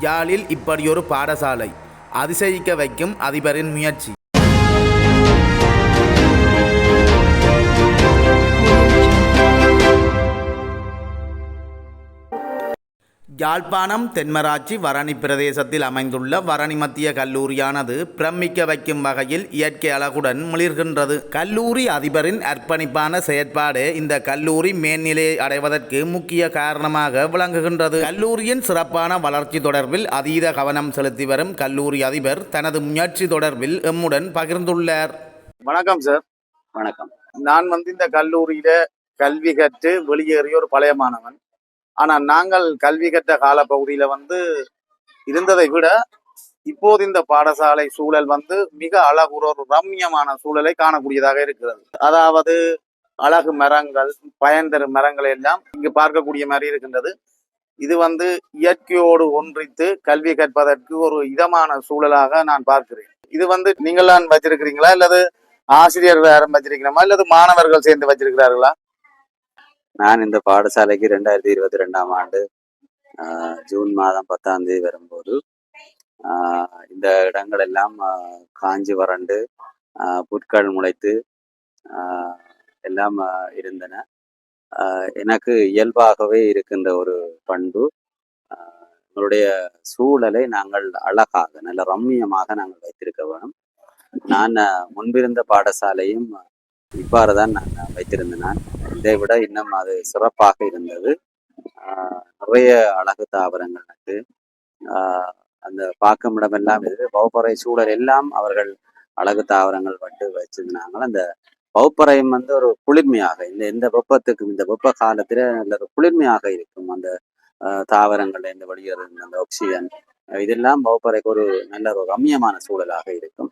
யாழில் இப்படியொரு பாடசாலை. அதிசயிக்க வைக்கும் அதிபரின் முயற்சி. யாழ்ப்பாணம் தென்மராட்சி வரணி பிரதேசத்தில் அமைந்துள்ள வரணி மத்திய கல்லூரியானது பிரமிக்க வைக்கும் வகையில் இயற்கை அழகுடன் மிளிர்கின்றது கல்லூரி அதிபரின் அர்ப்பணிப்பான செயற்பாடு இந்த கல்லூரி மேல்நிலையை அடைவதற்கு முக்கிய காரணமாக விளங்குகின்றது. கல்லூரியின் சிறப்பான வளர்ச்சி தொடர்பில் அதீத கவனம் செலுத்தி வரும் கல்லூரி அதிபர் தனது முயற்சி தொடர்பில் எம்முடன் பகிர்ந்துள்ளார். வணக்கம் சார். வணக்கம். நான் வந்து இந்த கல்லூரியில கல்வி கற்று வெளியேறிய ஒரு பழைய மாணவன் ஆனா நாங்கள் கல்வி கற்ற காலப்பகுதியில் வந்து இருந்ததை விட இப்போது இந்த பாடசாலை சூழல் வந்து மிக அழகுற ஒரு ரம்யமான சூழலை காணக்கூடியதாக இருக்கிறது. அதாவது அழகு மரங்கள் பயன் தரும் மரங்கள் எல்லாம் இங்கு பார்க்கக்கூடிய மாதிரி இருக்கின்றது. இது வந்து இயற்கையோடு ஒன்றித்து கல்வி கற்பதற்கு ஒரு இதமான சூழலாக நான் பார்க்கிறேன். இது வந்து நீங்கள் தான் வச்சிருக்கிறீங்களா? அல்லது ஆசிரியர்கள் யாரும் வச்சிருக்கிறோமா அல்லது மாணவர்கள் சேர்ந்து வச்சிருக்கிறார்களா? நான் இந்த பாடசாலைக்கு ரெண்டாயிரத்தி இருபத்தி ரெண்டாம் ஆண்டு ஜூன் மாதம் பத்தாம் தேதி வரும்போது இந்த இடங்கள் எல்லாம் காஞ்சி வறண்டு ஆஹ், புற்கள் முளைத்து எல்லாம் இருந்தன. எனக்கு இயல்பாகவே இருக்கின்ற ஒரு பண்பு ஆஹ், எங்களுடைய சூழலை நாங்கள் அழகாக நல்ல ரம்மியமாக நாங்கள் வைத்திருக்க வேணும் நான் முன்பிருந்த பாடசாலையும் இவ்வாறு தான் நான் வைத்திருந்தேன். நான் இதை விட இன்னும் அது சிறப்பாக இருந்தது. ஆஹ் நிறைய அழகு தாவரங்கள் நட்டு ஆஹ் அந்த பார்க்கும் இடமெல்லாம் இது வகுப்பறை சூழல் எல்லாம் அவர்கள் அழகு தாவரங்கள் பட்டு வச்சிருந்தாங்க. அந்த வகுப்பறையும் வந்து ஒரு குளிர்மையாக இந்த இந்த வெப்பத்துக்கும் இந்த வெப்ப காலத்துல நல்ல ஒரு குளிர்மையாக இருக்கும். அந்த தாவரங்கள் தாவரங்கள்ல இருந்து அந்த ஆக்சிஜன் இதெல்லாம் வகுப்பறைக்கு ஒரு நல்ல ஒரு ரம்யமான சூழலாக இருக்கும்.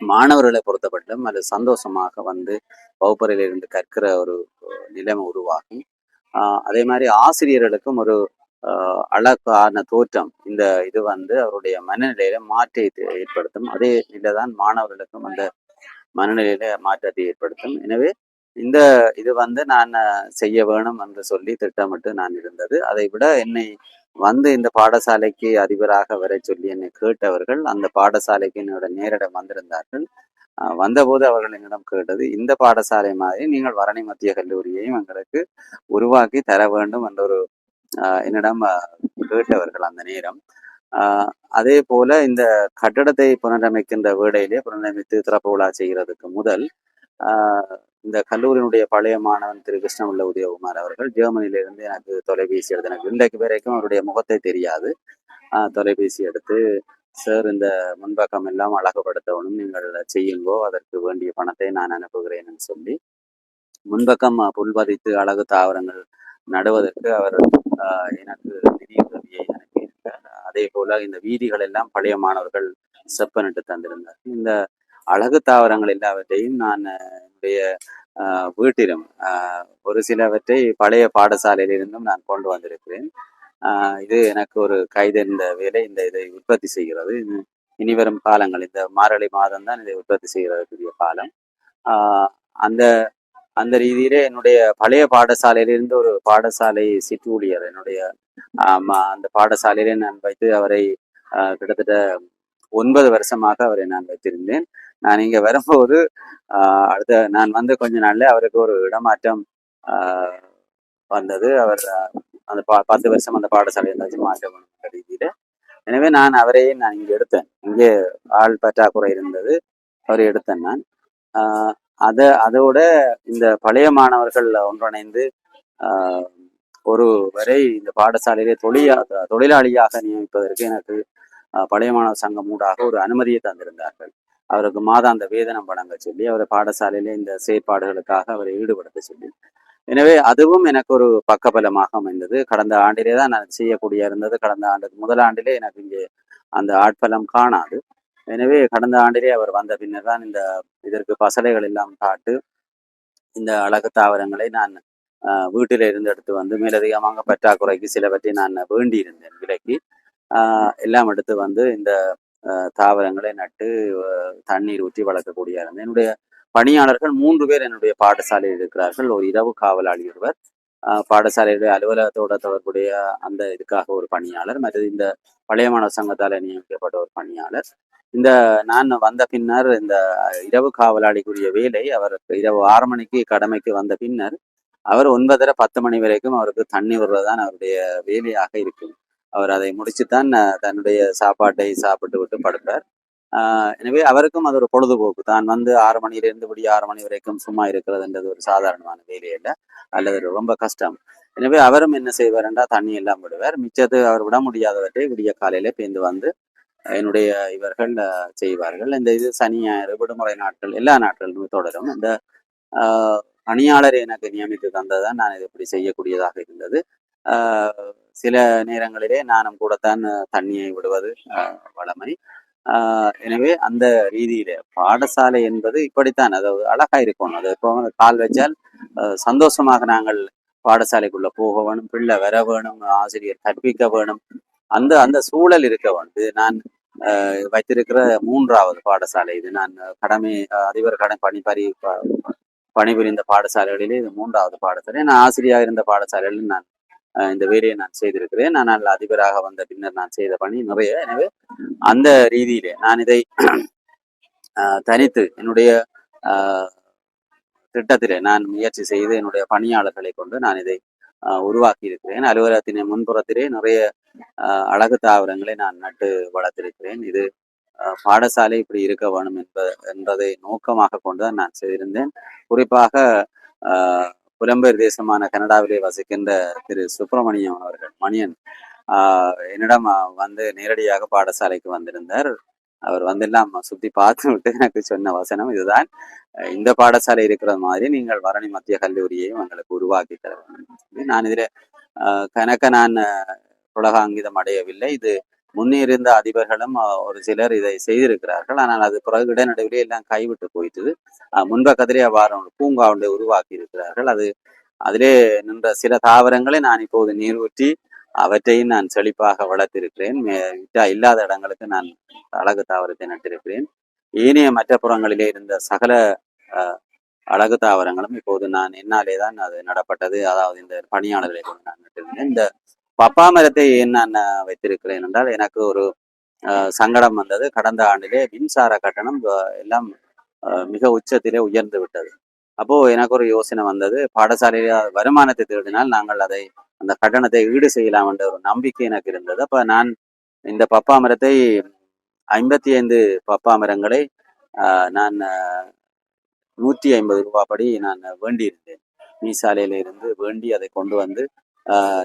மாணவர்களை பொறுத்தப்பட்டும் அது சந்தோஷமாக வந்து வகுப்பறையில் இருந்து கற்கிற ஒரு நிலைமை உருவாகும். ஆஹ் அதே மாதிரி ஆசிரியர்களுக்கும் ஒரு ஆஹ் அழகான தோற்றம் இந்த இது வந்து அவருடைய மனநிலையில மாற்றத்தை ஏற்படுத்தும். அதே நிலைதான் மாணவர்களுக்கும் அந்த மனநிலையில மாற்றத்தை ஏற்படுத்தும். எனவே இந்த இது வந்து நான் செய்ய வேணும் என்று சொல்லி திட்டமிட்டு நான் இருந்தது. அதை விட என்னை வந்து இந்த பாடசாலைக்கு அதிபராக வர சொல்லி என்னை கேட்டவர்கள் அந்த பாடசாலைக்கு என்னோட நேரிடம் வந்திருந்தார்கள். வந்தபோது அவர்கள் என்னிடம் கேட்டது இந்த பாடசாலை மாதிரி நீங்கள் வரணி மத்திய கல்லூரியையும் எங்களுக்கு உருவாக்கி தர வேண்டும் என்ற ஒரு என்னிடம் கேட்டவர்கள் அந்த நேரம். அதே போல இந்த கட்டடத்தை புனரமைக்கின்ற வேடையிலே புனரமைத்து திறப்பு விழா செய்கிறதுக்கு முதல் இந்த கல்லூரியினுடைய பழைய மாணவன் திரு கிருஷ்ணமுல்ல உதயகுமார் அவர்கள் ஜெர்மனியிலிருந்து எனக்கு தொலைபேசி எடுத்து எனக்கு இன்றைக்கு வரைக்கும் அவருடைய முகத்தை தெரியாது. தொலைபேசி எடுத்து சார் இந்த முன்பக்கம் எல்லாம் அழகுபடுத்தவனும் நீங்கள் செய்யுங்கோ அதற்கு வேண்டிய பணத்தை நான் அனுப்புகிறேன்னு சொல்லி முன்பக்கம் புல் புல்பதித்து அழகு தாவரங்கள் நடுவதற்கு அவர் எனக்கு நிதி உதவியை அனுப்பியிருக்கார். அதே போல இந்த வீதிகள் எல்லாம் பழைய மாணவர்கள் செப்பனிட்டு தந்திருந்தார். இந்த அழகு தாவரங்கள் எல்லாவற்றையும் நான் என்னுடைய வீட்டிலும் ஒரு சிலவற்றை பழைய பாடசாலையிலிருந்தும் நான் கொண்டு வந்திருக்கிறேன். இது எனக்கு ஒரு கைதெறிந்த வேலை. இந்த இதை உற்பத்தி செய்கிறது. இது இனி வரும் காலங்கள். இந்த மார்கழி மாதம் தான் இதை உற்பத்தி செய்கிறதுக்குரிய காலம். அந்த அந்த ரீதியிலே என்னுடைய பழைய பாடசாலையிலிருந்து ஒரு பாடசாலை சிற்றூழியர் என்னுடைய அந்த பாடசாலையிலே நான் வைத்து அவரை கிட்டத்தட்ட ஒன்பது வருஷமாக அவரை நான் வைத்திருந்தேன். நான் இங்கே வரும்போது ஆஹ், அடுத்த நான் வந்து கொஞ்ச நாள்ல அவருக்கு ஒரு இடமாற்றம் ஆஹ், வந்தது. அவர் அந்த பா- பத்து வருஷம் அந்த பாடசாலையை இருந்தாச்சு மாற்றம் என்ற ரீதியில. எனவே நான் அவரையே நான் இங்கே எடுத்தேன். இங்கே ஆள் பற்றாக்குறை இருந்தது. அவரை எடுத்தேன் நான். ஆஹ், அதோட இந்த பழைய மாணவர்கள் ஒன்றிணைந்து ஆஹ், ஒரு வரை இந்த பாடசாலையிலே தொழிலா தொழிலாளியாக நியமிப்பதற்கு எனக்கு பழைய மாணவர் சங்கம் ஊடாக ஒரு அனுமதியை தந்திருந்தார்கள். அவருக்கு மாதாந்த வேதனம் வழங்க சொல்லி அவரை பாடசாலையில இந்த செயற்பாடுகளுக்காக அவரை ஈடுபடுத்த சொல்லி. எனவே அதுவும் எனக்கு ஒரு பக்கபலமாக அமைந்தது. கடந்த ஆண்டிலே தான் நான் செய்யக்கூடிய இருந்தது. கடந்த ஆண்டு முதல் ஆண்டிலே எனக்கு இங்கே அந்த ஆட்பலம் காணாது. எனவே கடந்த ஆண்டிலே அவர் வந்த பின்னர் தான் இந்த இதற்கு பசலைகள் எல்லாம் காட்டு இந்த அழகு தாவரங்களை நான் வீட்டில இருந்து எடுத்து வந்து மேலதிகமாக பற்றாக்குறைக்கு சிலவற்றை நான் வேண்டியிருந்தேன் விலைக்கு. ஆஹ், எல்லாம் எடுத்து வந்து இந்த தாவரங்களை நட்டு தண்ணீர் ஊற்றி வளர்க்கக்கூடிய இருந்தேன் என்னுடைய பணியாளர்கள் மூன்று பேர் என்னுடைய பாடசாலையில் இருக்கிறார்கள். ஒரு இரவு காவலாளி ஒருவர். பாடசாலையுடைய அலுவலகத்தோட தொடர்புடைய அந்த இதுக்காக ஒரு பணியாளர். மற்றது இந்த பழைய மாணவ சங்கத்தால் நியமிக்கப்பட்ட ஒரு பணியாளர். இந்த நான் வந்த பின்னர் இந்த இரவு காவலாளிக்குரிய வேலை அவருக்கு இரவு ஆறு மணிக்கு கடமைக்கு வந்த பின்னர் அவர் ஒன்பதரை பத்து மணி வரைக்கும் அவருக்கு தண்ணி விடுறதுதான் அவருடைய வேலையாக இருக்கும். அவர் அதை முடிச்சுத்தான் தன்னுடைய சாப்பாட்டை சாப்பிட்டு விட்டு படுப்பார். எனவே அவருக்கும் அது ஒரு பொழுதுபோக்கு. தான் வந்து ஆறு மணியிலிருந்து விடிய ஆறு மணி வரைக்கும் சும்மா இருக்கிறதுன்றது ஒரு சாதாரணமான வேலை இல்லை அல்லது ரொம்ப கஷ்டம். எனவே அவரும் என்ன செய்வார்ன்றா தண்ணி எல்லாம் விடுவார். மிச்சத்து அவர் விட முடியாதவற்றை விடிய காலையில பேந்து வந்து என்னுடைய இவர்கள் செய்வார்கள். இந்த இது சனி ஞாயிறு விடுமுறை நாட்கள் எல்லா நாட்களுமே தொடரும். இந்த பணியாளரை எனக்கு நியமித்து தந்ததான் நான் இது இப்படி செய்யக்கூடியதாக இருந்தது. சில நேரங்களிலே நானும் கூடத்தான் தண்ணியை விடுவது ஆஹ், ஆஹ், எனவே அந்த ரீதியில பாடசாலை என்பது இப்படித்தான் அதாவது அழகா இருக்கணும் அது இப்போ கால் வச்சால் சந்தோஷமாக நாங்கள் பாடசாலைக்குள்ள போக வேணும் பிள்ளை வர வேணும் ஆசிரியர் கற்பிக்க வேணும். அந்த அந்த சூழல் இருக்க வேண்டும். இது நான் வைத்திருக்கிற மூன்றாவது பாடசாலை. இது நான் கடமை அதிபர் கடை பணிபரி ப- பணிபுரிந்த பாடசாலைகளிலே இது மூன்றாவது பாடசாலை. நான் ஆசிரியராக இருந்த பாடசாலைகளில் நான் இந்த வேலையை நான் செய்திருக்கிறேன். நான் அதிபராக வந்த பின்னர் நான் செய்த பணி நிறைய. எனவே அந்த ரீதியிலே நான் இதை ஆஹ், தனித்து என்னுடைய ஆஹ், திட்டத்திலே நான் முயற்சி செய்து என்னுடைய பணியாளர்களை கொண்டு நான் இதை உருவாக்கி இருக்கிறேன் அலுவலகத்தின் முன்புறத்திலே நிறைய ஆஹ், அழகு தாவரங்களை நான் நட்டு வளர்த்திருக்கிறேன். இது பாடசாலை இப்படி இருக்க வேணும் என்ப என்பதை நோக்கமாக கொண்டு நான் செய்திருந்தேன். குறிப்பாக ஆஹ், புலம்பெயர் தேசமான கனடாவிலே வசிக்கின்ற திரு சுப்பிரமணியம் அவர்கள் மணியன். ஆஹ், என்னிடம் வந்து நேரடியாக பாடசாலைக்கு வந்திருந்தார். அவர் வந்தெல்லாம் சுத்தி பார்த்து விட்டு எனக்கு சொன்ன வசனம் இதுதான். இந்த பாடசாலை இருக்கிற மாதிரி நீங்கள் வரணி மத்திய கல்லூரியையும் எங்களுக்கு உருவாக்கி தர வேண்டும். நான் இதில் கணக்க நான் புலகாங்கிதம் அடையவில்லை. இது முன்னிருந்த அதிபர்களும் ஒரு சிலர் இதை செய்திருக்கிறார்கள். ஆனால் அது பிறகு இடைநடுவிலே எல்லாம் கைவிட்டு போயிட்டது. அஹ், முன்பக்கத்திலே அவ்வாறு பூங்கா ஒன்றை உருவாக்கி இருக்கிறார்கள் அது அதிலே நின்ற சில தாவரங்களை நான் இப்போது நீர் ஊற்றி அவற்றையும் நான் செழிப்பாக வளர்த்திருக்கிறேன். இல்லாத இடங்களுக்கு நான் அழகு தாவரத்தை நட்டிருக்கிறேன். ஏனைய மற்ற புறங்களிலே இருந்த சகல அஹ், அழகு தாவரங்களும் இப்போது நான் என்னாலே தான் அது நடப்பட்டது. அதாவது இந்த பணியாளர்களை கொண்டு நான் நட்டிருந்தேன் இந்த பப்பா மரத்தை ஏன் நான் வைத்திருக்கிறேன் என்றால் எனக்கு ஒரு அஹ், சங்கடம் வந்தது. கடந்த ஆண்டிலே மின்சார கட்டணம் எல்லாம் அஹ், மிக உச்சத்திலே உயர்ந்து விட்டது. அப்போ எனக்கு ஒரு யோசனை வந்தது. பாடசாலையில வருமானத்தை தேடினால் நாங்கள் அதை அந்த கட்டணத்தை ஈடு செய்யலாம் என்ற ஒரு நம்பிக்கை எனக்கு இருந்தது. அப்ப நான் இந்த பப்பா மரத்தை ஐம்பத்தி ஐந்து பப்பா மரங்களை ஆஹ், நான் நூற்றி ஐம்பது ரூபாய் படி நான் வேண்டியிருந்தேன். மீசாலையில இருந்து வேண்டி அதை கொண்டு வந்து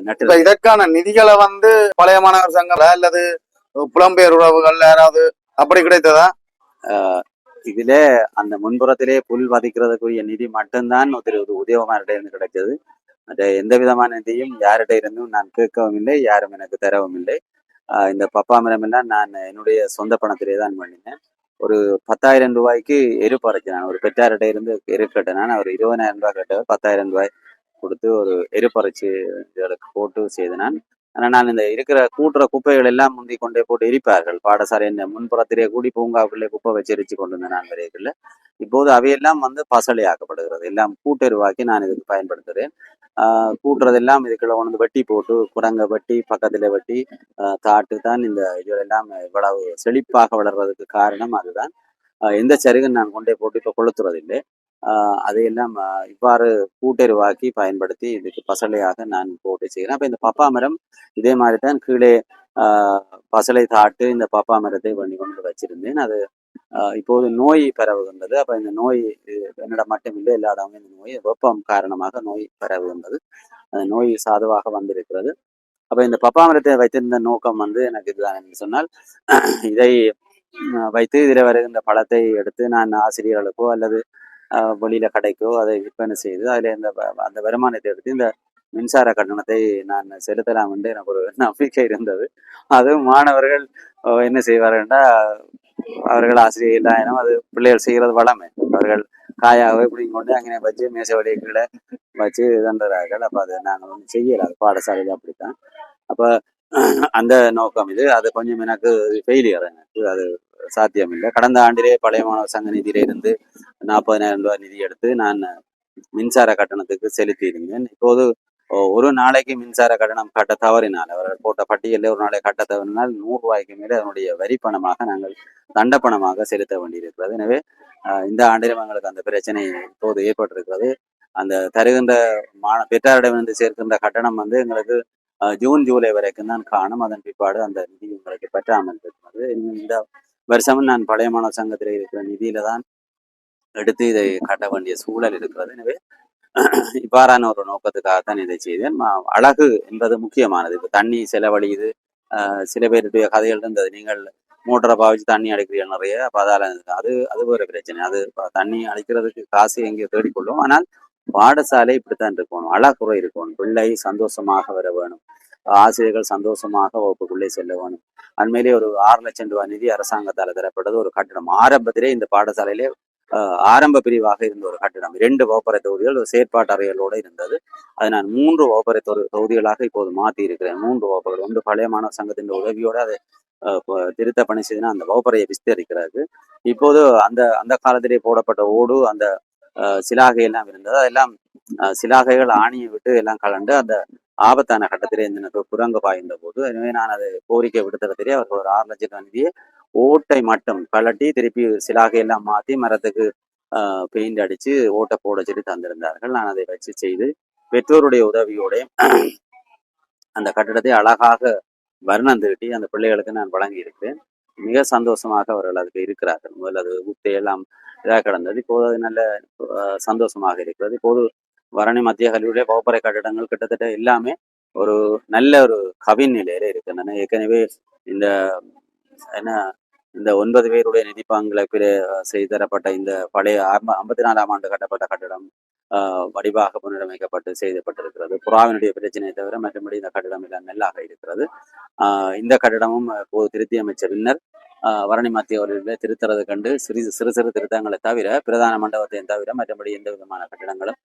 நட்டு இதற்கான நிதிகளை வந்து பழைய மாணவர் சங்கம்ல அல்லது புலம்பெயர் உறவுகள் யாராவது அப்படி கிடைத்ததா? இதிலே அந்த முன்புறத்திலே புல் வதிக்கிறதுக்குரிய நிதி மட்டும்தான் திரு உதயகுமார்கிட்ட இருந்து கிடைச்சது மற்ற எந்த விதமான நிதியும் யார்கிட்ட இருந்தும் நான் கேட்கவும் இல்லை யாரும் எனக்கு தரவும் இல்லை ஆஹ் இந்த பப்பா மரம் எல்லாம் நான் என்னுடைய சொந்த பணத்திலே தான் பண்ணினேன். ஒரு பத்தாயிரம் ரூபாய்க்கு எரு பறிச்சேன் ஒரு பெற்றார்கிட்ட இருந்து எரு கேட்டேன் நான் ஒரு இருபதாயிரம் ரூபாய் கேட்டவர் பத்தாயிரம் ரூபாய் கொடுத்து ஒரு எரிப்பறைச்சி இதற்கு இதுகளுக்கு போட்டு செய்தனான். ஆனால் நான் இந்த இருக்கிற கூட்டுற குப்பைகள் எல்லாம் முந்தி கொண்டே போட்டு எரிப்பார்கள். பாடசாலை இந்த முன்புறத்திலே கூடி பூங்காவுக்குள்ளே குப்பை வச்சு எரிச்சு கொண்டு வந்தேன் நான் வரையில் இப்போது அவையெல்லாம் வந்து பசலையாக்கப்படுகிறது. எல்லாம் கூட்டெருவாக்கி நான் இதுக்கு பயன்படுத்துகிறேன். ஆஹ் கூட்டுறதெல்லாம் இதுக்குள்ள உணர்ந்து வெட்டி போட்டு குடங்க வெட்டி பக்கத்துல வெட்டி தாட்டு தான் இந்த இதுவெல்லாம் இவ்வளவு செழிப்பாக வளர்றதுக்கு காரணம் அதுதான். எந்த சருகும் நான் கொண்டே போட்டு இப்போ கொளுத்துறதில்லை. அதையெல்லாம் இவ்வாறு கூட்டெருவாக்கி பயன்படுத்தி இதுக்கு பசலையாக நான் போட்டு செய்கிறேன். அப்போ இந்த பப்பா மரம் இதே மாதிரி தான் கீழே ஆஹ் பசலை தாட்டு இந்த பப்பா மரத்தை பண்ணி கொண்டு வச்சிருந்தேன். அது இப்போது நோய் பரவுகின்றது. அப்போ இந்த நோய் என்னிடம் மட்டும் இல்லை எல்லா இடமும் இந்த நோய் வெப்பம் காரணமாக நோய் பரவுகின்றது. அந்த நோய் சாதுவாக வந்திருக்கிறது. அப்போ இந்த பப்பா மரத்தை வைத்திருந்த நோக்கம் வந்து எனக்கு இதுதான் என்று சொன்னால் இதை வைத்து இதில் வருகின்ற பழத்தை எடுத்து நான் ஆசிரியர்களுக்கோ அல்லது வெளியில கடைக்கோ அதை விற்பனை செய்து அதில் இந்த அந்த வருமானத்தை எடுத்து இந்த மின்சார கட்டணத்தை நான் செலுத்தலாம் என்று எனக்கு ஒரு நம்பிக்கை இருந்தது. அதுவும் மாணவர்கள் என்ன செய்வார்கள்னா அவர்கள் ஆசிரியர் இல்லாயினும் அது பிள்ளைகள் செய்கிறது வளமை. அவர்கள் காயாகவே பிடிங்க கொண்டு அங்கே வச்சு மேசை வழியை கீழே வச்சு தண்டுறார்கள் அப்போ அது நாங்கள் ஒன்றும் செய்யலை. அது பாடசாலையில் அப்படித்தான். அப்போ அந்த நோக்கம் இது. அது கொஞ்சம் எனக்கு ஃபெயிலியர் எனக்கு அது சாத்தியமில்லை. கடந்த ஆண்டிலே பழைய மாணவர் சங்க நிதியிலிருந்து நாற்பதாயிரம் ரூபாய் நிதி எடுத்து நான் மின்சார கட்டணத்துக்கு செலுத்தி இருந்தேன் இப்போது ஒரு நாளைக்கு மின்சார கட்டணம் கட்ட தவறினால் அவர்கள் போட்ட பட்டியலில் ஒரு நாளை கட்ட தவறினால் நூறு ரூபாய்க்கு மேலே அதனுடைய வரி பணமாக நாங்கள் தண்ட பணமாக செலுத்த வேண்டியிருக்கிறது. எனவே இந்த ஆண்டிலும் எங்களுக்கு அந்த பிரச்சனை இப்போது ஏற்பட்டிருக்கிறது. அந்த தருகின்ற மாண பெற்றாரிடமிருந்து சேர்க்கின்ற கட்டணம் வந்து எங்களுக்கு ஜூன் ஜூலை வரைக்கும் தான் காணும் அதன் பிற்பாடு அந்த நிதி உங்களுக்கு பெற்றாமல் இருக்கிறது இந்த வருஷமும் நான் பழைய மாணவ சங்கத்தில் இருக்கிற நிதியில தான் எடுத்து இதை கட்ட வேண்டிய சூழல் இருக்கிறது எனவே இவ்வாறான ஒரு நோக்கத்துக்காகத்தான் இதை செய்தேன் அழகு என்பது முக்கியமானது இப்போ தண்ணி செலவழியுது ஆஹ் சில பேருடைய கதைகள் இருந்தது நீங்கள் மோட்டரை பாவிச்சு தண்ணி அடிக்கிறீர்கள் நிறைய அப்போ அதால் அது அது ஒரு பிரச்சனை அது தண்ணி அடிக்கிறதுக்கு காசு எங்கேயோ தேடிக்கொள்ளும் ஆனால் பாடசாலை இப்படித்தான் இருக்கணும். அழகுறை இருக்கணும். பிள்ளை சந்தோஷமாக வர வேணும். ஆசிரியர்கள் சந்தோஷமாக வகுப்புக்குள்ளே செல்ல வேணும். அண்மையிலே ஒரு ஆறு லட்சம் ரூபாய் நிதி அரசாங்கத்தால் தரப்பட்டது ஒரு கட்டிடம் ஆரம்பத்திலே இந்த பாடசாலையிலே ஆரம்ப பிரிவாக இருந்த ஒரு கட்டிடம் இரண்டு வகுப்பறை தொகுதிகள் ஒரு செயற்பாட்டு அறைகளோடு இருந்தது. அதை நான் மூன்று வகுப்பறை தொகு- தொகுதிகளாக இப்போது மாற்றி இருக்கிறேன். மூன்று வகுப்புகள். ஒன்று பழைய மாணவ சங்கத்தின் உதவியோடு அதை திருத்த பணி செய்து அந்த வகுப்பறையை விஸ்தரிக்கிறது இப்போது அந்த அந்த காலத்திலே போடப்பட்ட ஓடு அந்த சிலாகை எல்லாம் இருந்தது. அதெல்லாம் சிலாகைகள் ஆணியை விட்டு எல்லாம் கலண்டு அந்த ஆபத்தான கட்டத்திலே எனக்கு குரங்கு பாய்ந்த போது எனவே நான் அதை கோரிக்கை விடுத்ததிலே அவர்கள் ஒரு ஆறு லட்சம் நிதியை ஓட்டை மட்டும் கலட்டி திருப்பி சிலாகை எல்லாம் மாற்றி மரத்துக்கு பெயிண்ட் அடிச்சு ஓட்டை போட சொல்லி தந்திருந்தார்கள். நான் அதை வச்சு செய்து பெற்றோருடைய உதவியோட அந்த கட்டிடத்தை அழகாக வர்ணம் திருட்டி அந்த பிள்ளைகளுக்கு நான் வழங்கி இருக்கிறேன் மிக சந்தோஷமாக அவர்கள் அதுக்கு இருக்கிறார்கள். முதல்ல அது ஊத்தை எல்லாம் இதாக கிடந்தது. இப்போது அது நல்ல சந்தோஷமாக இருக்கிறது. இப்போது வரணி மத்திய கல்லூரியிலே வகுப்பறை கட்டிடங்கள் கிட்டத்தட்ட எல்லாமே ஒரு நல்ல ஒரு கவின் நிலையில இருக்கின்றன. ஏற்கனவே இந்த என்ன இந்த ஒன்பது பேருடைய நிதி பங்களிப்பில் செய்து தரப்பட்ட இந்த பழைய ஐம்பத்தி நாலாம் ஆண்டு கட்டப்பட்ட கட்டிடம் ஆஹ் வடிவாக புனரமைக்கப்பட்டு செய்தப்பட்டிருக்கிறது புறாவினுடைய பிரச்சனையை தவிர மற்றபடி இந்த கட்டிடம் எல்லாம் நல்லாக இருக்கிறது. ஆஹ் இந்த கட்டிடமும் இப்போது திருத்தி அமைச்ச பின்னர் வரணி மத்திய அவர்களில் கண்டு சிறு சிறு சிறு திருத்தங்களை தவிர பிரதான மண்டபத்தையும் தவிர மற்றபடி எந்த விதமான கட்டிடங்களும்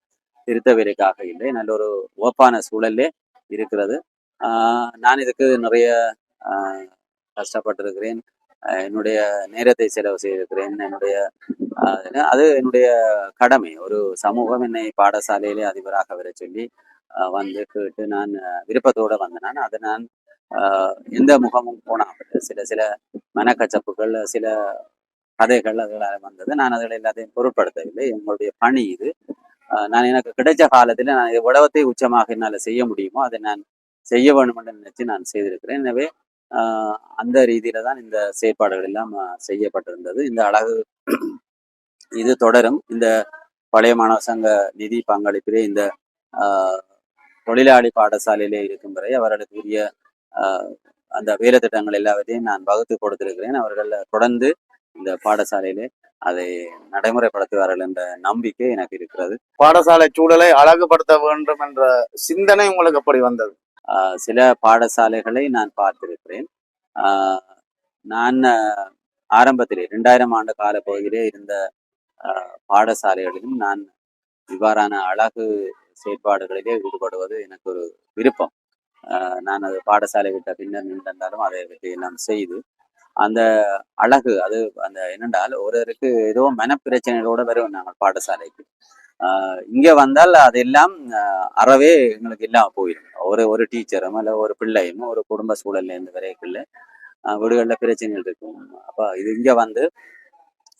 திருத்தவேலைக்காக இல்லை. நல்ல ஒரு ஓப்பான சூழல்லே இருக்கிறது. ஆஹ் நான் இதுக்கு நிறைய கஷ்டப்பட்டிருக்கிறேன். என்னுடைய நேரத்தை செலவு செய்திருக்கிறேன். என்னுடைய அது என்னுடைய கடமை. ஒரு சமூகம் என்னை பாடசாலையிலே அதிபராக வர சொல்லி ஆஹ் வந்து கேட்டு நான் விருப்பத்தோடு விருப்பத்தோட வந்தேன். நான் அதை நான் எந்த முகமும் போனாமல் சில சில மனக்கச்சப்புகள் சில கதைகள் அதெல்லாம் வந்தது. நான் அதில் எல்லாத்தையும் பொருட்படுத்தவில்லை. எங்களுடைய பணி இது. நான் எனக்கு கிடைச்ச காலத்தில் நான் எவ்வளவத்தை உச்சமாக என்னால் செய்ய முடியுமோ அதை நான் செய்ய வேண்டும் என்று நினைச்சு நான் செய்திருக்கிறேன். எனவே ஆஹ் அந்த ரீதியில தான் இந்த செயற்பாடுகள் எல்லாம் செய்யப்பட்டிருந்தது. இந்த அழகு இது தொடரும். இந்த பழைய மாணவ சங்க நிதி பங்களிப்பிலே இந்த ஆஹ், தொழிலாளி பாடசாலையிலே இருக்கும் வரை அவர்களுக்கு உரிய அந்த வேலை திட்டங்கள் எல்லாவற்றையும் நான் வகுத்து கொடுத்திருக்கிறேன். அவர்கள் தொடர்ந்து இந்த பாடசாலையிலே அதை நடைமுறைப்படுத்துவார்கள் என்ற நம்பிக்கை எனக்கு இருக்கிறது. பாடசாலை சூழலை அழகுபடுத்த வேண்டும் என்ற சிந்தனை உங்களுக்கு எப்படி வந்தது? சில பாடசாலைகளை நான் பார்த்திருக்கிறேன். ஆஹ், நான் ஆரம்பத்திலே இரண்டாயிரம் ஆண்டு கால பகுதியிலே இருந்த பாடசாலைகளிலும் நான் இவ்வாறான அழகு செயற்பாடுகளிலே ஈடுபடுவது எனக்கு ஒரு விருப்பம். நான் அது பாடசாலை விட்ட பின்னர் நின்றிருந்தாலும் அதை பற்றி நாம் செய்து அந்த அழகு அது அந்த என்னென்றால் ஒருவருக்கு ஏதோ மனப்பிரச்சனைகளோட வரும் நாங்கள் பாடசாலைக்கு. ஆஹ் இங்க வந்தால் அதெல்லாம் அறவே எங்களுக்கு இல்லாம போயிடும். ஒரு ஒரு டீச்சரும் அல்ல ஒரு பிள்ளையும் ஒரு குடும்ப சூழல்லேருந்து வரைக்குள்ள வீடுகளில் பிரச்சனைகள் இருக்கும். அப்ப இது இங்க வந்து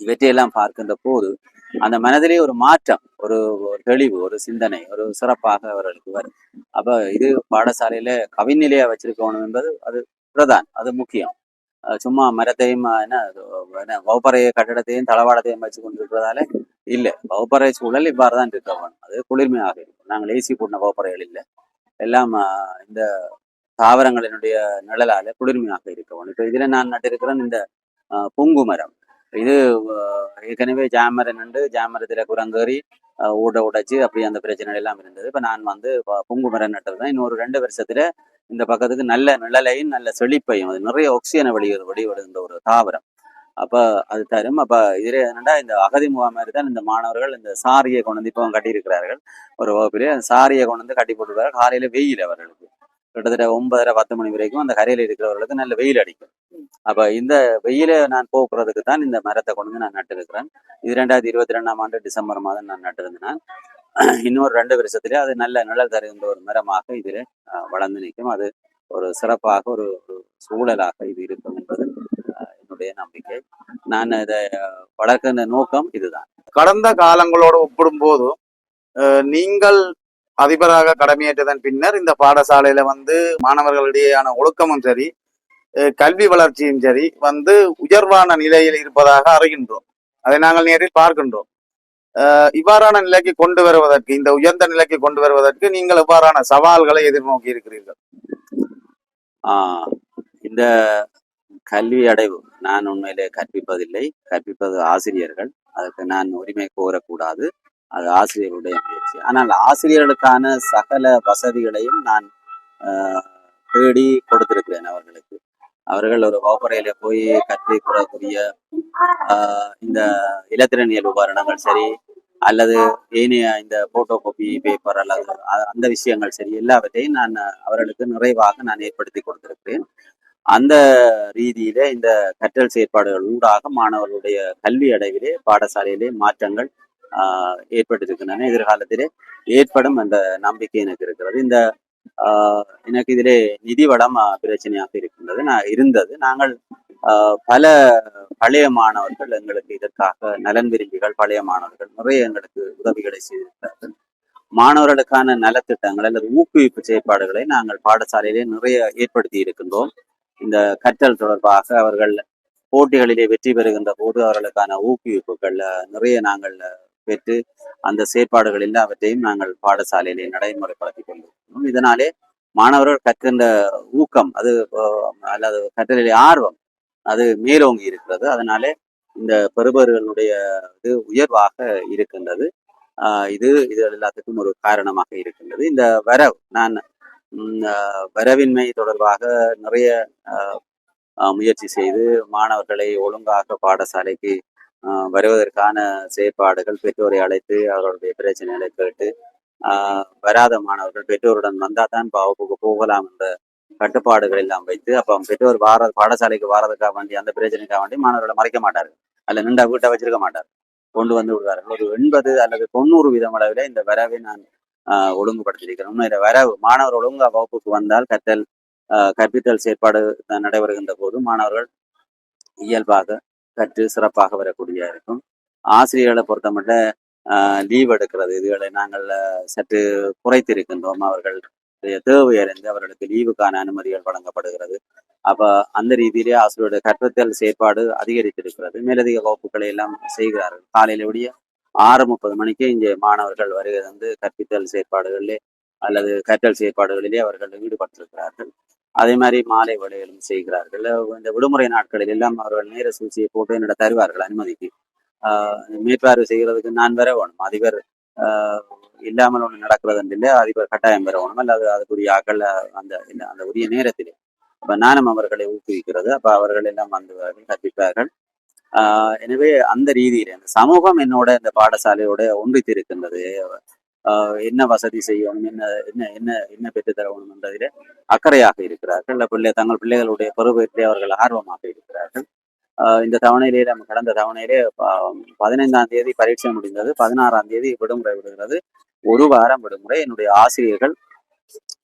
இவற்றையெல்லாம் பார்க்கின்ற போது அந்த மனதிலே ஒரு மாற்றம் ஒரு ஒரு தெளிவு ஒரு சிந்தனை ஒரு சிறப்பாக அவர்களுக்கு வரும் அப்ப இது பாடசாலையில கவிநிலையா வச்சிருக்கணும் என்பது அது பிரதான் அது முக்கியம். சும்மா மரத்தையும் என்ன வகுப்பறைய கட்டடத்தையும் தளவாடத்தையும் வச்சு கொண்டிருக்கிறதால இல்லை. வகுப்பறை சூழல் இவ்வாறு தான் இருக்க வேணும். அது குளிர்மையாக இருக்கும். நாங்கள் ஏசி போட்டின வகுப்பறைகள் இல்லை. எல்லாம் இந்த தாவரங்களினுடைய நிழலால குளிர்மையாக இருக்க வேணும். இப்போ இதுல நான் நட்டிருக்கிறேன் இந்த பொங்கு மரம் இது ஏற்கனவே ஜாமரன் நண்டு ஜாமரத்துல குரங்கேறி ஊட உடைச்சு அப்படி அந்த பிரச்சனை எல்லாம் இருந்தது. இப்போ நான் வந்து புங்கு மரம் நட்டுருந்தேன் இன்னொரு ரெண்டு வருஷத்துல இந்த பக்கத்துக்கு நல்ல நிழலையும் நல்ல செழிப்பையும் அது நிறைய ஆக்சிஜனை வெளியிடு வெளிவிடுகின்ற ஒரு தாவரம். அப்ப அது தரும். அப்ப இதில் என்னென்னா இந்த அகதி முகாம் மாதிரி தான் இந்த மாணவர்கள் இந்த சாரியை கொண்டு வந்து இப்போ கட்டியிருக்கிறார்கள். ஒரு வகுப்பிலே அந்த சாரியை கொண்டு வந்து கட்டி போட்டுருக்காரு காலையில வெயில் அவர்களுக்கு. கிட்டத்தட்ட ஒன்பதரை பத்து மணி வரைக்கும் அந்த கரையில் இருக்கிறவர்களுக்கு நல்ல வெயில் அடிக்கும். அப்ப இந்த வெயில நான் போக்குறதுக்கு தான் இந்த மரத்தை கொண்டு வந்து நான் நட்டிருக்கிறேன். இது ரெண்டாயிரத்தி இருபத்தி ரெண்டாம் ஆண்டு டிசம்பர் மாதம் நான் நட்டிருந்தேன். இன்னொரு ரெண்டு வருஷத்துல அது நல்ல நிழல் தருகின்ற ஒரு மரமாக இதில் வளர்ந்து நிற்கும். அது ஒரு சிறப்பாக ஒரு சூழலாக இது இருக்கும் என்பது என்னுடைய நம்பிக்கை. நான் இதை அஹ், வளர்க்கின்ற நோக்கம் இதுதான். கடந்த காலங்களோடு ஒப்பிடும்போது அஹ், நீங்கள் அதிபராக கடமையேற்றதன் பின்னர் இந்த பாடசாலையில வந்து மாணவர்களிடையேயான ஒழுக்கமும் சரி கல்வி வளர்ச்சியும் சரி வந்து உயர்வான நிலையில் இருப்பதாக அறிகின்றோம். அதை நாங்கள் நேரில் பார்க்கின்றோம். இவ்வாறான நிலைக்கு கொண்டு வருவதற்கு இந்த உயர்ந்த நிலைக்கு கொண்டு வருவதற்கு நீங்கள் எவ்வாறான சவால்களை எதிர்நோக்கி இருக்கிறீர்கள்? ஆஹ் இந்த கல்வி அடைவு நான் உண்மையிலே கற்பிப்பதில்லை. கற்பிப்பது ஆசிரியர்கள். அதுக்கு நான் உரிமை கோரக்கூடாது. அது ஆசிரியருடைய முயற்சி. ஆனால் ஆசிரியர்களுக்கான சகல வசதிகளையும் நான் தேடி கொடுத்திருக்கிறேன் அவர்களுக்கு. அவர்கள் ஒரு வகுப்பறையில போய் கற்றுக்கூடக்கூடிய ஆஹ், இந்த இலத்திரனியல் உபகரணங்கள் சரி அல்லது ஏனைய இந்த போட்டோ காப்பி பேப்பர் அல்லது அந்த விஷயங்கள் சரி எல்லாவற்றையும் நான் அவர்களுக்கு நிறைவாக நான் ஏற்படுத்தி கொடுத்திருக்கிறேன். அந்த ரீதியில இந்த கற்றல் செயற்பாடுகள் ஊடாக மாணவர்களுடைய கல்வி அடைவிலே பாடசாலையிலே மாற்றங்கள் ஏற்பட்டிருக்கின்றன எதிர்காலத்திலே ஏற்படும் என்ற நம்பிக்கை எனக்கு இருக்கிறது. இந்த ஆஹ், எனக்கு இதிலே நிதி வளம் பிரச்சனையாக இருக்கின்றது. நான் இருந்தது. நாங்கள் ஆஹ், பல பழைய மாணவர்கள் எங்களுக்கு இதற்காக நலன் விரும்பிகள் பழைய மாணவர்கள் நிறைய எங்களுக்கு உதவிகளை செய்திருக்கிறார்கள். மாணவர்களுக்கான நலத்திட்டங்கள் அல்லது ஊக்குவிப்பு செயற்பாடுகளை நாங்கள் பாடசாலையிலே நிறைய ஏற்படுத்தி இருக்கின்றோம். இந்த கற்றல் தொடர்பாக அவர்கள் போட்டிகளிலே வெற்றி பெறுகின்ற போது அவர்களுக்கான ஊக்குவிப்புகள் நிறைய நாங்கள் பெற்று அந்த செயற்பாடுகள் எல்லாவற்றையும் நாங்கள் பாடசாலையிலே நடைமுறைப்படுத்திக் கொண்டிருக்கிறோம். இதனாலே மாணவர்கள் கற்கின்ற ஊக்கம் அது அல்லது கற்றலிலே ஆர்வம் அது மேலோங்கி இருக்கிறது. அதனாலே இந்த பெறுபவர்களுடைய இது உயர்வாக இருக்கின்றது. இது இது எல்லாத்துக்கும் ஒரு காரணமாக இருக்கின்றது. இந்த வரவு நான் வரவின்மை தொடர்பாக நிறைய முயற்சி செய்து மாணவர்களை ஒழுங்காக பாடசாலைக்கு வருவதற்கான செயற்பாடுகள் பெற்றோரை அழைத்து அவர்களுடைய பிரச்சனைகளை கேட்டு வராத மாணவர்கள் பெற்றோருடன் வந்தால் தான் வகுப்புக்கு போகலாம் என்ற கட்டுப்பாடுகள் எல்லாம் வைத்து அப்போ பெற்றோர் வார பாடசாலைக்கு வாரதுக்காக வேண்டி அந்த பிரச்சனைக்காக வேண்டி மாணவர்களை மறைக்க மாட்டார்கள். அல்ல நின்றா வீட்டை வச்சிருக்க மாட்டார். கொண்டு வந்து விடுவார்கள். ஒரு எண்பது அல்லது தொண்ணூறு வீதம் அளவில் இந்த வரவை நான் ஆஹ், ஒழுங்குபடுத்தியிருக்கிறேன். இந்த வரவு மாணவர் ஒழுங்கா வகுப்புக்கு வந்தால் கற்றல் கற்பித்தல் செயற்பாடு நடைபெறுகின்ற போது மாணவர்கள் இயல்பாக கற்று சிறப்பாக வரக்கூடிய இருக்கும். ஆசிரியர்களை பொறுத்தமட்ட லீவ் எடுக்கிறது இதுகளை நாங்கள் சற்று குறைத்திருக்கின்றோம். அவர்கள் தேவை அறிந்து அவர்களுக்கு லீவுக்கான அனுமதிகள் வழங்கப்படுகிறது. அப்ப அந்த ரீதியிலே ஆசிரியருடைய கற்பித்தல் செயற்பாடு அதிகரித்திருக்கிறது. மேலதிக வகுப்புகளை எல்லாம் செய்கிறார்கள். காலையில விடிய ஆறு முப்பது மணிக்கு இங்கே மாணவர்கள் வருகை வந்து கற்பித்தல் செயற்பாடுகளிலே அல்லது கற்றல் செயற்பாடுகளிலே அவர்கள் ஈடுபட்டிருக்கிறார்கள். அதே மாதிரி மாலை வேலைகளும் செய்கிறார்கள். இந்த விடுமுறை நாட்களில் எல்லாம் அவர்கள் நேர சூழ்ச்சியை போட்டு என்னிட தருவார்கள் அனுமதிக்கு. ஆஹ் மேற்பார்வை செய்கிறதுக்கு நான் வர வேணும். அதிபர் ஆஹ் இல்லாமல் ஒன்று நடக்கிறது இல்லை. அதிபர் கட்டாயம் பெற வேணும். அல்லது அதுக்குரிய அகல அந்த அந்த உரிய நேரத்திலே. அப்ப நானும் அவர்களை ஊக்குவிக்கிறது. அப்ப அவர்கள் எல்லாம் வந்து கற்பிப்பார்கள். ஆஹ் எனவே அந்த ரீதியில இந்த சமூகம் என்னோட இந்த பாடசாலையோட ஒன்றித்திருக்கின்றது. என்ன வசதி செய்யணும் என்ன என்ன என்ன என்ன பெற்று தரணும் என்றதிலே அக்கறையாக இருக்கிறார்கள். இல்ல பிள்ளை தங்கள் பிள்ளைகளுடைய பொறுப்பேற்றே அவர்கள் ஆர்வமாக இருக்கிறார்கள். இந்த தவணையிலே நம்ம கடந்த தவணையிலே பதினைந்தாம் தேதி பரீட்சை முடிந்தது. பதினாறாம் தேதி விடுமுறை விடுகிறது. ஒரு வாரம் விடுமுறை. என்னுடைய ஆசிரியர்கள்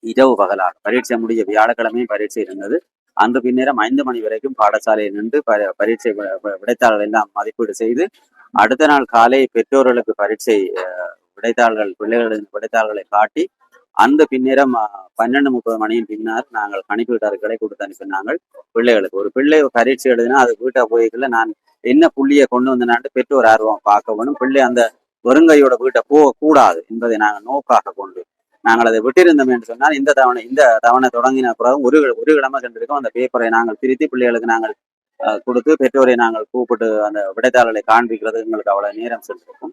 இரவு பகலாக பரீட்சை முடிய வியாழக்கிழமையும் பரீட்சை இருந்தது. அன்று பின்னேரம் ஐந்து மணி வரைக்கும் பாடசாலையில் நின்று ப- பரீட்சை வி- எல்லாம் மதிப்பீடு செய்து அடுத்த நாள் காலை பெற்றோர்களுக்கு பரீட்சை விடைத்தாள்கள் பிள்ளைகளின் விடைத்தாள்களை காட்டி அந்த பின்னேரம் பன்னெண்டு முப்பது மணியின் பின்னர் நாங்கள் கணிப்பீட்டாளர்களை கொடுத்து அனுப்பினாங்கள் பிள்ளைகளுக்கு ஒரு பிள்ளை பரீட்சை எழுதினா அது வீட்டை போய்க்குள்ள நான் என்ன புள்ளியை கொண்டு வந்தனாண்டு பெற்றோர் ஆர்வம் பார்க்க வேணும். பிள்ளை அந்த வருங்கையோட வீட்டை போகக்கூடாது என்பதை நாங்கள் நோக்காக கொண்டு நாங்கள் அதை விட்டிருந்தோம் என்று சொன்னால் இந்த தவணை இந்த தவணை தொடங்கின பிறகு ஒரு ஒரு கிழமை சென்றிருக்கோம் அந்த பேப்பரை நாங்கள் திருத்தி பிள்ளைகளுக்கு நாங்கள் அஹ், கொடுத்து பெற்றோரை நாங்கள் கூப்பிட்டு அந்த விடைத்தாளர்களை காண்பிக்கிறது. எங்களுக்கு அவ்வளவு நேரம் சென்றிருக்கும்.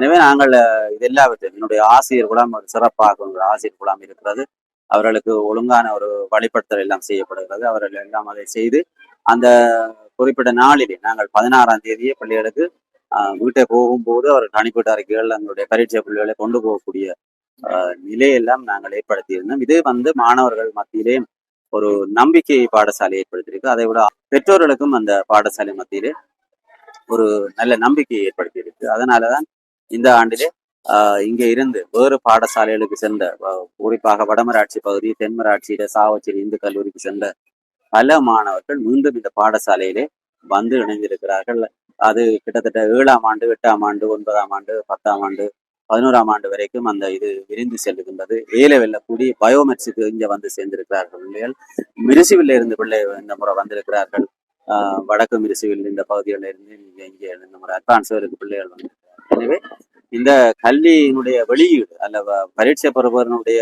எனவே நாங்கள் இது எல்லாவற்றையும் என்னுடைய ஆசிரியர் குழாம் ஒரு சிறப்பாக ஒரு ஆசிரியர் குழாம் இருக்கிறது. அவர்களுக்கு ஒழுங்கான ஒரு வழிபடுத்தல் எல்லாம் செய்யப்படுகிறது. அவர்கள் எல்லாம் அதை செய்து அந்த குறிப்பிட்ட நாளிலே நாங்கள் பதினாறாம் தேதியே பிள்ளைகளுக்கு வீட்டை போகும்போது அவர்கள் அனுப்பிவிட்ட அறிக்கைகள் எங்களுடைய பரீட்சை பிள்ளைகளை கொண்டு போகக்கூடிய நிலையெல்லாம் நாங்கள் ஏற்படுத்தியிருந்தோம். இது வந்து மாணவர்கள் மத்தியிலே ஒரு நம்பிக்கை பாடசாலை ஏற்படுத்தியிருக்கு. அதை விட பெற்றோர்களுக்கும் அந்த பாடசாலை மத்தியிலே ஒரு நல்ல நம்பிக்கையை ஏற்படுத்தியிருக்கு. அதனாலதான் இந்த ஆண்டிலே ஆஹ் இங்கே இருந்து வேறு பாடசாலைகளுக்கு சென்ற குறிப்பாக வடமராட்சி பகுதி தென்மராட்சியில சாவச்சேரி இந்து கல்லூரிக்கு சென்ற பல மாணவர்கள் மீண்டும் இந்த பாடசாலையிலே வந்து இணைந்திருக்கிறார்கள். அது கிட்டத்தட்ட ஏழாம் ஆண்டு எட்டாம் ஆண்டு ஒன்பதாம் ஆண்டு பத்தாம் ஆண்டு பதினோராம் ஆண்டு வரைக்கும் அந்த இது விரிந்து செல்லுகின்றது ஏல வெல்ல கூடி பயோமெட்ஸுக்கு இங்க வந்து சேர்ந்திருக்கிறார்கள். பிள்ளைகள் மிருசிவில் இருந்து பிள்ளை இந்த முறை வந்திருக்கிறார்கள். ஆஹ் வடக்கு மிருசிவில் இந்த பகுதிகளில் இருந்து இங்க இங்கே இந்த முறை அட்வான்ஸ் பிள்ளைகள் வந்து எனவே இந்த கல்வியினுடைய வெளியீடு அல்ல பரீட்சை பெறுபவர்களுடைய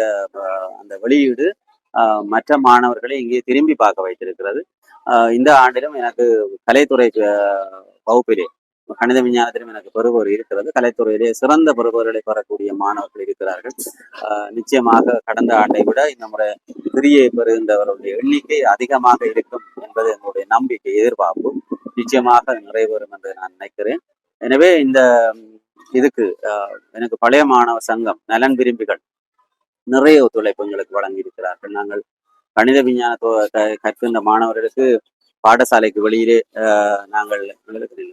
அந்த வெளியீடு ஆஹ், மற்ற மாணவர்களை இங்கே திரும்பி பார்க்க வைத்திருக்கிறது. இந்த ஆண்டிலும் எனக்கு கலைத்துறை வகுப்பிலே கணித விஞ்ஞானத்திலும் எனக்கு பெறுபவர் இருக்கிறது. கலைத்துறையிலே சிறந்த பெறுபவர்களை பெறக்கூடிய மாணவர்கள் இருக்கிறார்கள். ஆஹ், நிச்சயமாக கடந்த ஆண்டை விட இந்த முறை பிரியை பெறுகின்றவர்களுடைய எண்ணிக்கை அதிகமாக இருக்கும் என்பது என்னுடைய நம்பிக்கை எதிர்பார்ப்பு. நிச்சயமாக நிறைவேறும் என்று நான் நினைக்கிறேன். எனவே இந்த இதுக்கு ஆஹ், எனக்கு பழைய மாணவ சங்கம் நலன் விரும்பிகள் நிறைய ஒத்துழைப்பு எங்களுக்கு வழங்கி இருக்கிறார்கள் நாங்கள் கணித விஞ்ஞான கற்கின்ற மாணவர்களுக்கு பாடசாலைக்கு வெளியிலே ஆஹ், நாங்கள் எங்களுக்கு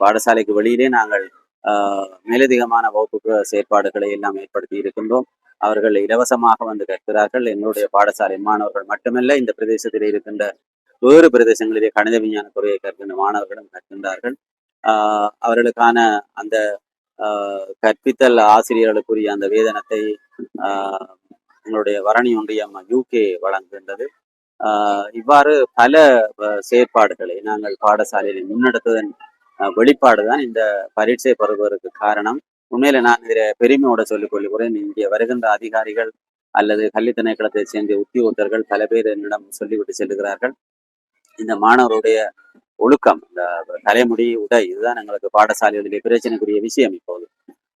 பாடசாலைக்கு வெளியிலே நாங்கள் ஆஹ், மேலதிகமான வகுப்பு செயற்பாடுகளை எல்லாம் ஏற்படுத்தி இருக்கின்றோம். அவர்கள் இலவசமாக வந்து கற்கிறார்கள். எங்களுடைய பாடசாலை மாணவர்கள் மட்டுமல்ல இந்த பிரதேசத்தில் இருக்கின்ற வேறு பிரதேசங்களிலே கணித விஞ்ஞான துறையை கற்கின்ற மாணவர்களும் கற்கின்றார்கள். ஆஹ், அவர்களுக்கான அந்த கற்பித்தல் ஆசிரியர்களுக்குரிய அந்த வேதனத்தை ஆஹ், எங்களுடைய வரணி ஒன்றியம் யூகே வழங்குகின்றது. ஆஹ், இவ்வாறு பல செயற்பாடுகளை நாங்கள் பாடசாலையில் முன்னெடுத்ததன் வெளிப்பாடு வெளிப்பாடுதான் இந்த பரீட்சை பெறுவதற்கு காரணம். உண்மையில நான் இதில் பெருமையோட சொல்லிக் கொள்கிறேன். இங்கே வருகின்ற அதிகாரிகள் அல்லது கல்வி திணைக்களத்தை சேர்ந்த உத்தியோகத்தர்கள் பல பேர் என்னிடம் சொல்லிவிட்டு செல்கிறார்கள் இந்த மாணவருடைய ஒழுக்கம் இந்த தலைமுடி உடை இதுதான் எங்களுக்கு பாடசாலைகளிலே பிரச்சனைக்குரிய விஷயம் இப்போது.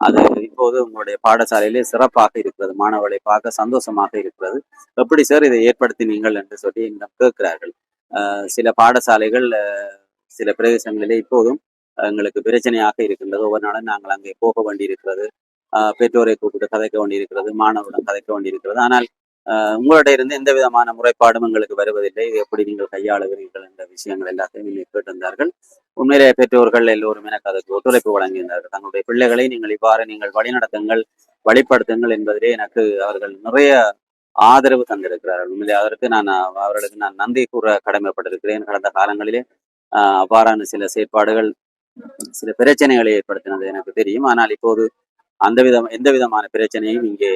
அது இப்போது உங்களுடைய பாடசாலையிலே சிறப்பாக இருக்கிறது மாணவர்களை பார்க்க சந்தோஷமாக இருக்கிறது. எப்படி சார் இதை ஏற்படுத்தினீங்கள் என்று சொல்லி என்னிடம் கேட்கிறார்கள். ஆஹ் சில பாடசாலைகள் சில பிரதேசங்களிலே இப்போதும் எங்களுக்கு பிரச்சனையாக இருக்கின்றது. ஒவ்வொரு நாளும் நாங்கள் அங்கே போக வேண்டியிருக்கிறது. பெற்றோரை கூப்பிட்டு கதைக்க வேண்டியிருக்கிறது மாணவரிடம் கதைக்க வேண்டியிருக்கிறது. ஆனால் ஆஹ் இருந்து எந்த விதமான முறைப்பாடும் எங்களுக்கு வருவதில்லை. இது எப்படி நீங்கள் கையாளுகிறீர்கள் என்ற விஷயங்கள் எல்லாத்தையும் நீங்கள் கேட்டிருந்தார்கள். உண்மையிலே பெற்றோர்கள் எல்லோரும் எனக்கு அதற்கு ஒத்துழைப்பு வழங்கியிருந்தார்கள். தங்களுடைய பிள்ளைகளை நீங்கள் இவ்வாறு நீங்கள் வழிநடத்துங்கள் வழிப்படுத்துங்கள் என்பதிலே எனக்கு அவர்கள் நிறைய ஆதரவு தந்திருக்கிறார்கள். உண்மையிலே அதற்கு நான் அவர்களுக்கு நான் நன்றி கூற கடமைப்பட்டிருக்கிறேன். கடந்த காலங்களிலே ஆஹ், அவ்வாறான சில செயற்பாடுகள் சில பிரச்சனைகளை ஏற்படுத்தினது எனக்கு தெரியும். ஆனால் இப்போது அந்த விதம் எந்த விதமான பிரச்சனையும் இங்கே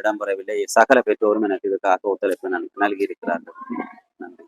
இடம்பெறவில்லை. சகல பெற்றோரும் எனக்கு இதுக்காக ஒத்துழைப்பு நல்கி இருக்கிறார்கள் நன்றி.